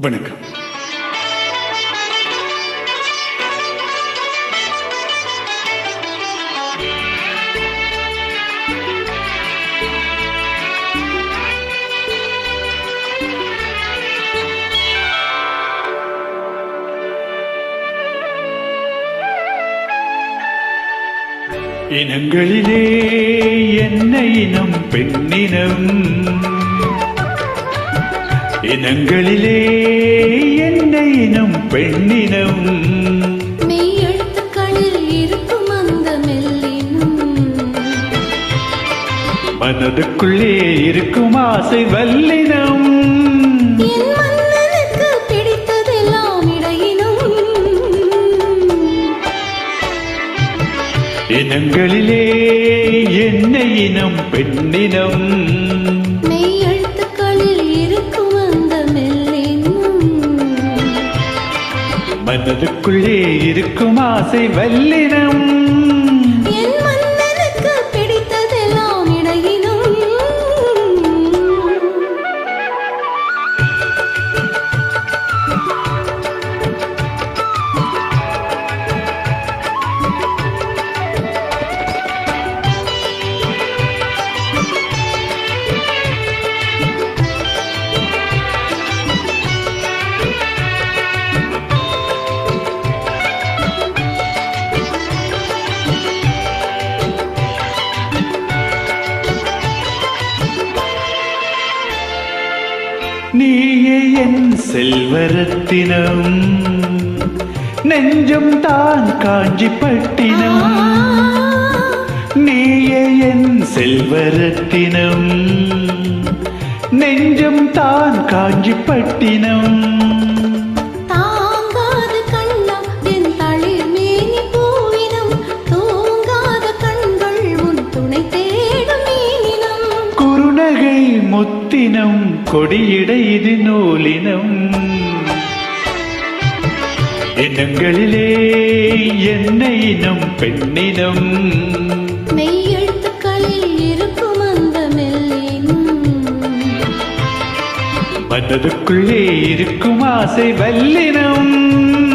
வணக்கம். இனங்களிலே என்ன இனம் பெண்ணினம் இனங்களிலே என்ன இனம் பெண்ணினம். மனதுக்குள்ளே இருக்கும் ஆசை வல்லினம். இனங்களிலே என்ன இனம் பெண்ணினம். மனதுக்குள்ளே இருக்கும் ஆசை வல்லினம். நீயே என் செல்வரத்தினம். நெஞ்சம் தான் காஞ்சி பட்டினம் நீயே என் செல்வரத்தினம். நெஞ்சம் தான் காஞ்சி முத்தினம் கொடியிடை இது நூலினம். இனங்களிலே என்ன இனம் பெண்ணினம். மெய்யெழுத்துக்களில் இருக்கும் அந்த மனதுக்குள்ளே இருக்கும் ஆசை வல்லினம்.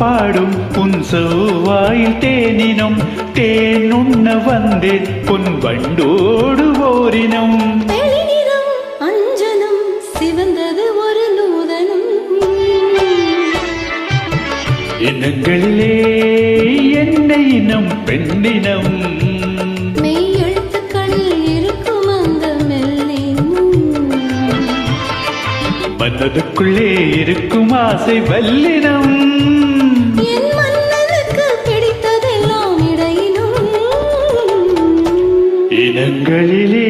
பாடும் உன் செவ்வாயில் தேனினம் தேன் உண்ண வந்தேன் பொன் வண்டோடு ஓரினம். அஞ்சனம் சிவந்தது ஒரு நூதனம். இனங்களிலே என்ன இனம் பெண்ணினம். மெய்யெழுத்துக்களில் இருக்கும் அந்த மெல்லினம் மனதுக்குள்ளே இருக்கும் ஆசை வல்லினம். இனங்களிலே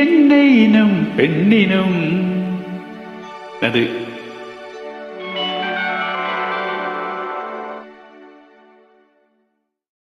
என்ன இனம் பெண்ணினம் அது